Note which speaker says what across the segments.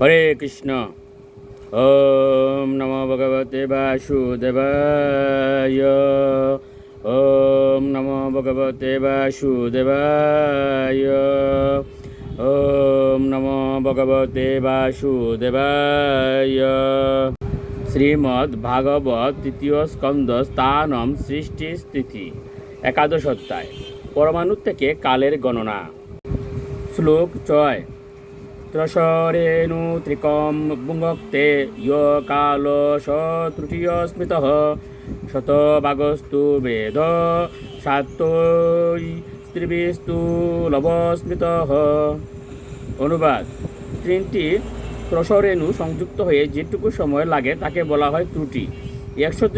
Speaker 1: হরে কৃষ্ণ। ওম নমো ভগবতে বাসুদেবায়। ওম নমো ভগবতে বাসুদেবায়। ওম নমো ভগবতে বাসুদেবায়। শ্রীমদ্ ভাগবত তৃতীয় স্কন্দ স্থানম সৃষ্টি স্থিতি, একাদশ অধ্যায়, পরমাণু থেকে কালের গণনা। শ্লোক ছয় ত্রিকম ভুঙ্গক্তে য় কাল তৃতীয় স্মৃত শতভাগস্তু বেদ সাতই স্ত্রীবিস্তু লবস্মৃত অনুবাদ তিনটি ত্রসরেণু সংযুক্ত হয়ে যেটুকু সময় লাগে তাকে বলা হয় ত্রুটি। একশত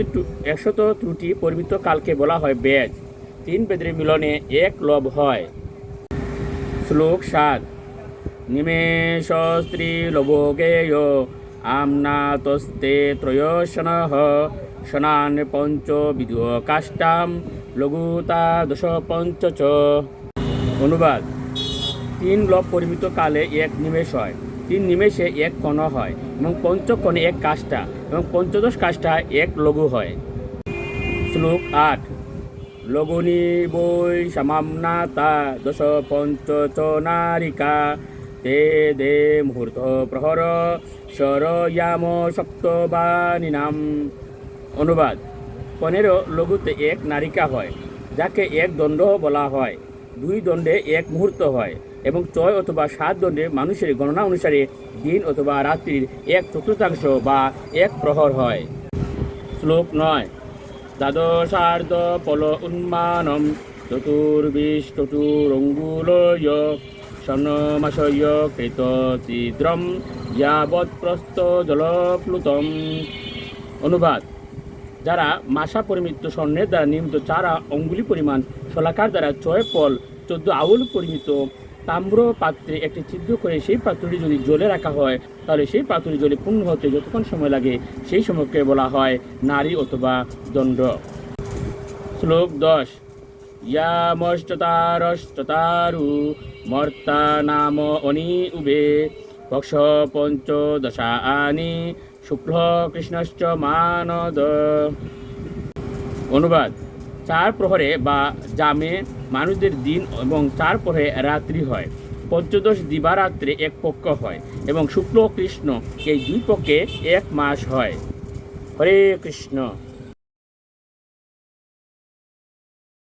Speaker 1: একশত ত্রুটি পরিমিত কালকে বলা হয় বেদ তিন বেদের মিলনে এক লব হয়। শ্লোক সাত। লভোগেয় আমনাতস্তে ত্রয়োশন শনান পঞ্চ বিধু কাষ্টাম লঘুতা দশ পঞ্চ অনুবাদ তিন লব পরিমিত কালে এক নিমেষ হয় তিন নিমেষে এক কণ হয় এবং পঞ্চকণে এক কাষ্টা এবং পঞ্চদশ কাষ্টা এক লঘু হয় শ্লোক আট লগুনি বৈ সমামনাতা দশ পঞ্চ নারিকা তে দে মুহূর্ত প্রহর সরয়াম সপ্তবানিনাম অনুবাদ পনেরো লঘুতে এক নারিকা হয়, যাকে এক দণ্ড বলা হয়, দুই দণ্ডে এক মুহূর্ত হয়, এবং ছয় অথবা সাত দণ্ডে মানুষের গণনা অনুসারে দিন অথবা রাত্রির এক চতুর্থাংশ বা এক প্রহর হয়। শ্লোক নয়, দ্বাদশার্ধ পল উন্মানম চতুর্বিষ্টতুরঙ্গুলয় সন্নমাশয় কৃত ছিদ্রম যাবৎ প্রস্থ জলপ্লুতম অনুবাদ যারা মাসা পরিমিত স্বর্ণের দ্বারা নির্মিত চার অঙ্গুলি পরিমাণ শলাকার দ্বারা ছয় পল চোদ্দ আউল পরিমিত তাম্র পাত্রে একটি ছিদ্র করে সেই পাত্রটি যদি জলে রাখা হয়, তাহলে সেই পাত্রটি জলে পূর্ণ হতে যতক্ষণ সময় লাগে সেই সময়কে বলা হয় নারী অথবা দণ্ড। শ্লোক দশ। ইয়ামষ্টতারষ্টতারু মর্তা নাম অনি উবে পক্ষ পঞ্চদশা আনি শুক্ল কৃষ্ণশ্চ মানদ অনুবাদ চার প্রহরে বা জামে মানুষদের দিন এবং চার প্রহরে রাত্রি হয়। পঞ্চদশ দিবারাত্রে এক পক্ষ হয় এবং শুক্ল কৃষ্ণ এই দুই পক্ষে এক মাস হয়। হরে কৃষ্ণ।